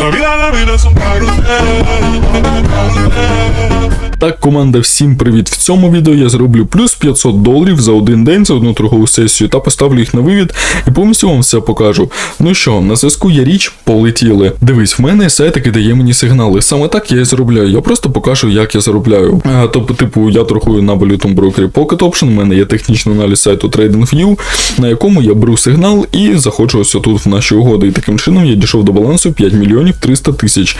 La vida, la vida es un carrusel. Так, команда, всім привіт! В цьому відео я зроблю плюс 500 доларів за один день за одну торгову сесію та поставлю їх на вивід і повністю вам все покажу. Ну що, на зв'язку є річ, полетіли. Дивись, в мене який дає мені сигнали. Саме так я і заробляю. Я просто покажу, як я заробляю. Тобто, типу, я торгую на валютному брокері Pocket Option, у мене є технічний аналіз сайту TradingView, на якому я беру сигнал і заходжу ось тут в наші угоди. І таким чином я дійшов до балансу 5 мільйонів 300 тисяч.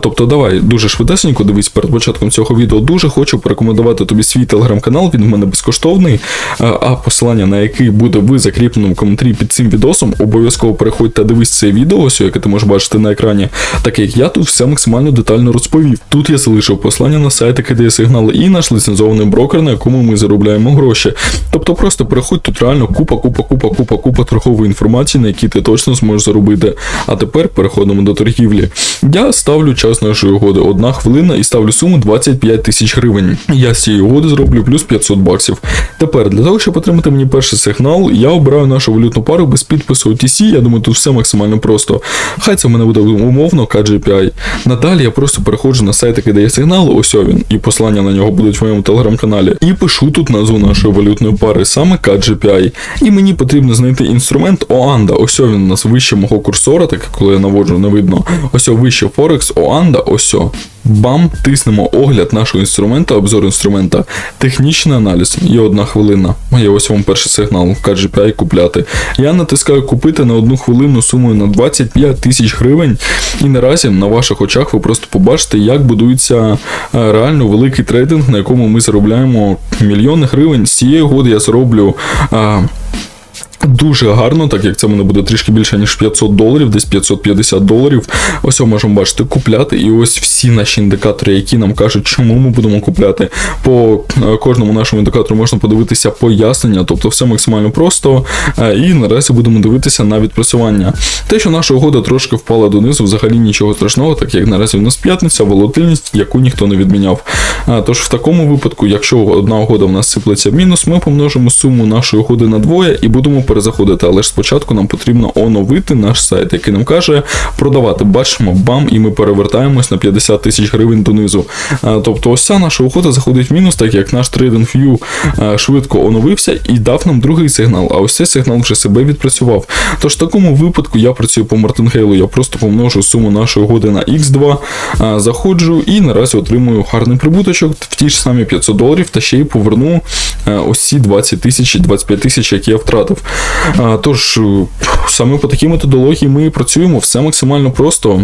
Тобто, давай дуже швидесенько, дивись перед початком цього відео. Дуже хочу порекомендувати тобі свій телеграм-канал. Він в мене безкоштовний. А а посилання на який буде в закріпленому коментарі під цим відосом. Обов'язково переходь та дивись це відео, ось яке ти можеш бачити на екрані. Так як я тут все максимально детально розповів. Тут я залишив посилання на сайт, який дає сигнали, і наш ліцензований брокер, на якому ми заробляємо гроші. Тобто просто переходь тут реально купа, купа, купа, купа, купа торгової інформації, на якій ти точно зможеш заробити. А тепер переходимо до торгівлі. Я ставлю час нашої угоди одна хвилина і ставлю суму 25 тисяч гривень. Я з цієї угоди зроблю плюс 500 баксів. Тепер для того, щоб отримати мені перший сигнал, я обираю нашу валютну пару без підпису OTC. Я думаю, тут все максимально просто. Хай це в мене буде умовно KGPI. Надалі я просто переходжу на сайт, який дає сигнал, ось він, і посилання на нього будуть в моєму телеграм-каналі. І пишу тут назву нашої валютної пари, саме KGPI. І мені потрібно знайти інструмент Оанда. Ось він у нас вище мого курсора, так коли я наводжу, не видно. Ось вище Форекс, Оанда, ось. Бам, тиснемо огляд нашого інструмента, обзор інструмента, технічний аналіз і одна хвилина. Є ось вам перший сигнал в KGPI купляти. Я натискаю купити на одну хвилину сумою на 25 тисяч гривень. І наразі на ваших очах ви просто побачите, як будується е, реально великий трейдинг, на якому ми заробляємо мільйони гривень. З цієї угоди я зароблю. Дуже гарно, так як це мене буде трішки більше, ніж 500 доларів, десь 550 доларів. Ось ми можемо бачити купляти. І ось всі наші індикатори, які нам кажуть, чому ми будемо купляти. По е, кожному нашому індикатору можна подивитися пояснення, тобто все максимально просто. Е, І наразі будемо дивитися на відпрацювання. Те, що наша угода трошки впала донизу, взагалі нічого страшного, так як наразі в нас п'ятниця, волатильність, яку ніхто не відміняв. Е, Тож в такому випадку, якщо одна угода в нас сиплеться в мінус, ми помножимо суму нашої угоди на двоє і будемо перезаходити. Але ж спочатку нам потрібно оновити наш сайт, який нам каже продавати. Бачимо, бам, і ми перевертаємось на 50 тисяч гривень донизу. Тобто, ось ця наша угода заходить в мінус, так як наш TradingView швидко оновився і дав нам другий сигнал. А ось цей сигнал вже себе відпрацював. Тож в такому випадку я працюю по Мартингейлу, я просто помножу суму нашої угоди на X2, заходжу і наразі отримую гарний прибуточок в ті ж самі 500 доларів, та ще й поверну ось ці 20 тисяч, 25 тисяч, які я втратив. Тож, е, саме по такій методології ми працюємо, все максимально просто.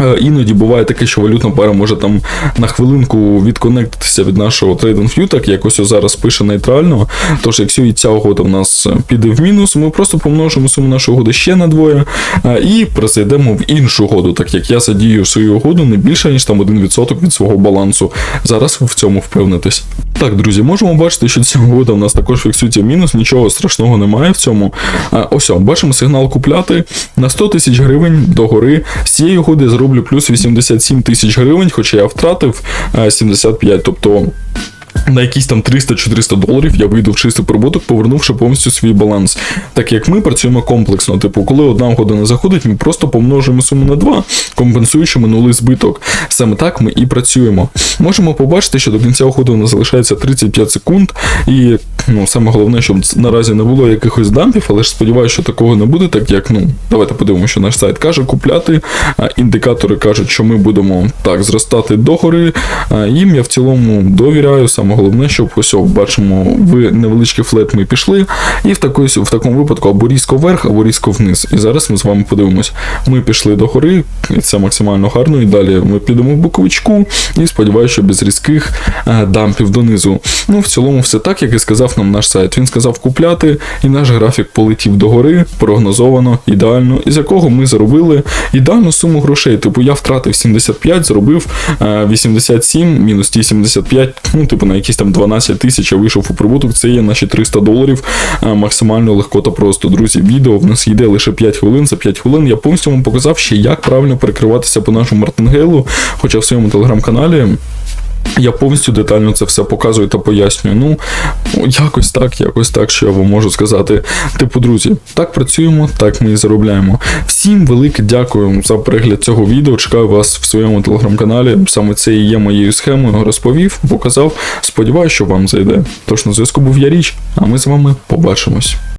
Е, Іноді буває таке, що валютна пара може там на хвилинку відконектитися від нашого TradingView, так якось зараз пише нейтрально. Тож, якщо і ця угода в нас піде в мінус, ми просто помножимо суму нашої угоди ще на двоє е, і перейдемо в іншу угоду, так як я задію свою угоду не більше, ніж там 1% від свого балансу. Зараз в цьому впевнитесь. Так, друзі, можемо бачити, що ця угода в нас також фіксується мінус, нічого страшного немає в цьому. Е, Ось, бачимо сигнал купляти на 100 тисяч гривень догори. З цієї угоди я зроблю плюс 87 тисяч гривень, хоча я втратив е, 75, тобто. На якісь там 300-400 доларів я вийду в чистий прибуток, повернувши повністю свій баланс. Так як ми працюємо комплексно, типу, коли одна угода не заходить, ми просто помножуємо суму на 2, компенсуючи минулий збиток. Саме так ми і працюємо. Можемо побачити, що до кінця угоди у нас залишається 35 секунд, і ну, саме головне, щоб наразі не було якихось дампів, але ж сподіваюся, що такого не буде, так як ну, давайте подивимося, що наш сайт каже купляти. Індикатори кажуть, що ми будемо так зростати догори. Їм я в цілому довіряю. Саме головне, щоб ось бачимо, в невеличкий флет ми пішли, і в такої, в такому випадку або різко вверх, або різко вниз. І зараз ми з вами подивимось. Ми пішли до гори, і це максимально гарно. І далі ми підемо в боковичку, і сподіваюся, що без різких е, дампів донизу. Ну, в цілому, все так, як і сказав нам наш сайт. Він сказав купляти, і наш графік полетів до гори, прогнозовано, ідеально, із якого ми заробили ідеальну суму грошей. Типу, я втратив 75, зробив е, 87, мінус ті 75, ну, типу, на якісь там 12 тисяч я вийшов у прибуток. Це є наші 300 доларів. е, Максимально легко та просто. Друзі, відео в нас йде лише 5 хвилин. За 5 хвилин я повністю вам показав ще, як правильно перекриватися по нашому мартингейлу. Хоча в своєму телеграм-каналі Я повністю детально це все показую та пояснюю. Ну, якось так, якось так, що я вам можу сказати. Типу, друзі, так працюємо, так ми і заробляємо. Всім велике дякую за перегляд цього відео. Чекаю вас в своєму телеграм-каналі. Саме це і є моєю схемою. Розповів, показав. Сподіваюся, що вам зайде. Тож на зв'язку був я річ, а ми з вами побачимось.